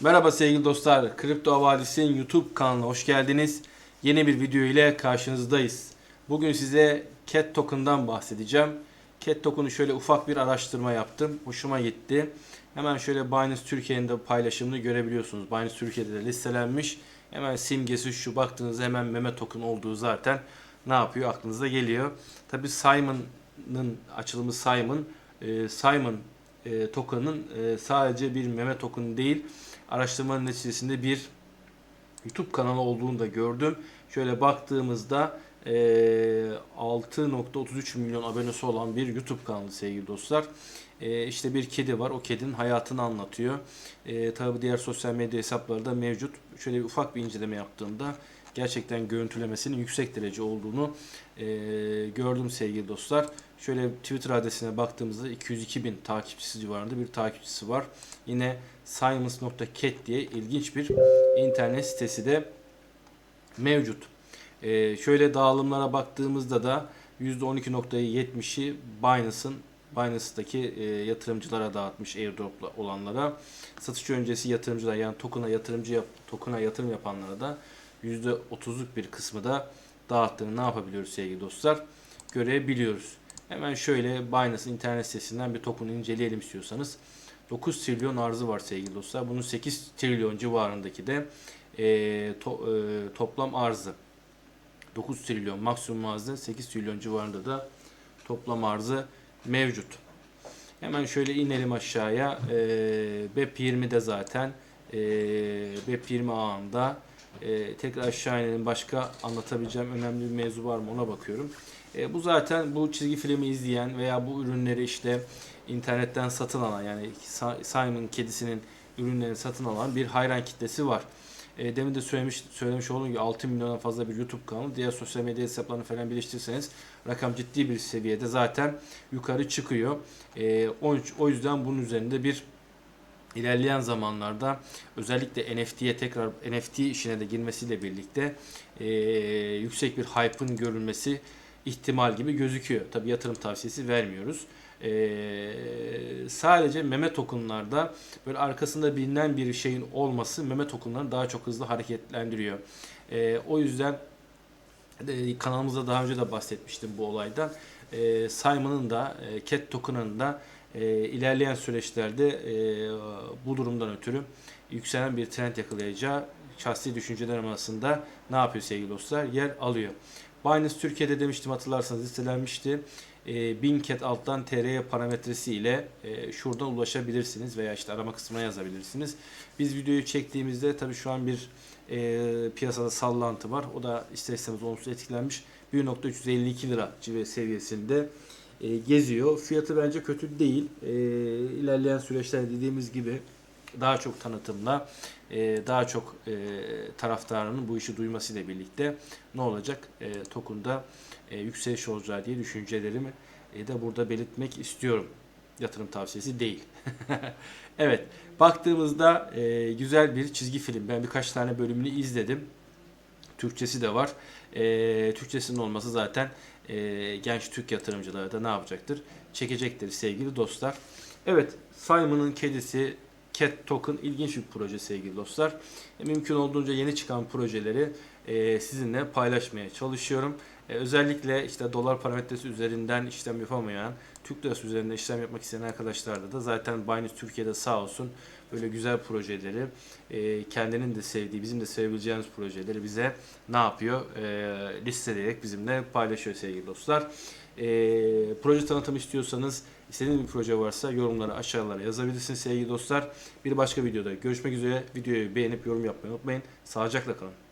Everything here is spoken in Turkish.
Merhaba sevgili dostlar. Kripto Havadis'in YouTube kanalına hoş geldiniz. Yeni bir video ile karşınızdayız. Bugün size CAT Token'dan bahsedeceğim. CAT Token'u şöyle ufak bir araştırma yaptım. Hoşuma gitti. Hemen şöyle Binance Türkiye'nin de paylaşımını görebiliyorsunuz. Binance Türkiye'de de listelenmiş. Hemen simgesi şu baktığınızda hemen meme token olduğu zaten ne yapıyor aklınıza geliyor. Tabi Simon'ın açılımı Simon. Ee, Simon e, token'ın e, sadece bir meme token değil araştırmanın neticesinde bir YouTube kanalı olduğunu da gördüm. Şöyle baktığımızda e, 6.33 milyon abonesi olan bir YouTube kanalı sevgili dostlar. E, işte bir kedi var. O kedinin hayatını anlatıyor. E, tabii diğer sosyal medya hesapları da mevcut. Şöyle bir ufak bir inceleme yaptığımda gerçekten görüntülemesinin yüksek derece olduğunu e, gördüm sevgili dostlar. Şöyle Twitter adresine baktığımızda 202 bin takipçisi civarında bir takipçisi var. Yine simons.cat diye ilginç bir internet sitesi de mevcut. E, şöyle dağılımlara baktığımızda da %12.70'i Binance'ın Binance'daki e, yatırımcılara dağıtmış airdrop olanlara. Satış öncesi yatırımcılar yani token'a yatırımcı yap, token'a yatırım yapanlara da %30'luk bir kısmı da dağıttığını ne yapabiliyoruz sevgili dostlar? Görebiliyoruz. Hemen şöyle Binance internet sitesinden bir token inceleyelim istiyorsanız. 9 trilyon arzı var sevgili dostlar. Bunun 8 trilyon civarındaki de e, to, e, toplam arzı. 9 trilyon maksimum arzı 8 trilyon civarında da toplam arzı mevcut. Hemen şöyle inelim aşağıya. E, BEP20'de zaten e, BEP20 ağında e, tekrar aşağı inelim. Başka anlatabileceğim önemli bir mevzu var mı ona bakıyorum. E, bu zaten bu çizgi filmi izleyen veya bu ürünleri işte internetten satın alan yani Simon kedisinin ürünlerini satın alan bir hayran kitlesi var. E, demin de söylemiş söylemiş olduğum gibi 6 milyona fazla bir YouTube kanalı. Diğer sosyal medya hesaplarını falan birleştirirseniz rakam ciddi bir seviyede zaten yukarı çıkıyor. E, o, o yüzden bunun üzerinde bir ilerleyen zamanlarda özellikle NFT'ye tekrar NFT işine de girmesiyle birlikte e, yüksek bir hype'ın görülmesi ihtimal gibi gözüküyor. Tabi yatırım tavsiyesi vermiyoruz. Ee, sadece meme tokenlarda böyle arkasında bilinen bir şeyin olması meme tokenlarını daha çok hızlı hareketlendiriyor. Ee, o yüzden e, kanalımızda daha önce de bahsetmiştim bu olaydan. Ee, Simon'ın da e, Cat token'ın da e, ilerleyen süreçlerde e, bu durumdan ötürü yükselen bir trend yakalayacağı şahsi düşünceler arasında ne yapıyor sevgili dostlar? Yer alıyor. Binance Türkiye'de demiştim hatırlarsanız listelenmişti. E, 1000 cat alttan TR parametresi ile e, şuradan ulaşabilirsiniz veya işte arama kısmına yazabilirsiniz. Biz videoyu çektiğimizde tabii şu an bir e, piyasada sallantı var. O da ister istemez olumsuz etkilenmiş. 1.352 lira cive seviyesinde e, geziyor. Fiyatı bence kötü değil. E, ilerleyen süreçler dediğimiz gibi daha çok tanıtımla, e, daha çok e, taraftarının bu işi duymasıyla birlikte ne olacak? E, Tokun'da e, yükseliş olacağı diye düşüncelerimi e, de burada belirtmek istiyorum. Yatırım tavsiyesi değil. evet, baktığımızda e, güzel bir çizgi film. Ben birkaç tane bölümünü izledim. Türkçesi de var. E, Türkçesinin olması zaten e, genç Türk yatırımcıları da ne yapacaktır? Çekecektir sevgili dostlar. Evet, Simon'ın kedisi Cat Token ilginç bir proje sevgili dostlar. E, mümkün olduğunca yeni çıkan projeleri e, sizinle paylaşmaya çalışıyorum. E, özellikle işte dolar parametresi üzerinden işlem yapamayan, Türk lirası üzerinden işlem yapmak isteyen arkadaşlarda da zaten Binance Türkiye'de sağ olsun böyle güzel projeleri, e, kendinin de sevdiği, bizim de sevebileceğimiz projeleri bize ne yapıyor? E, listeleyerek bizimle paylaşıyor sevgili dostlar. E, proje tanıtım istiyorsanız, istediğiniz bir proje varsa yorumları aşağılara yazabilirsiniz sevgili dostlar. Bir başka videoda görüşmek üzere. Videoyu beğenip yorum yapmayı unutmayın. Sağlıcakla kalın.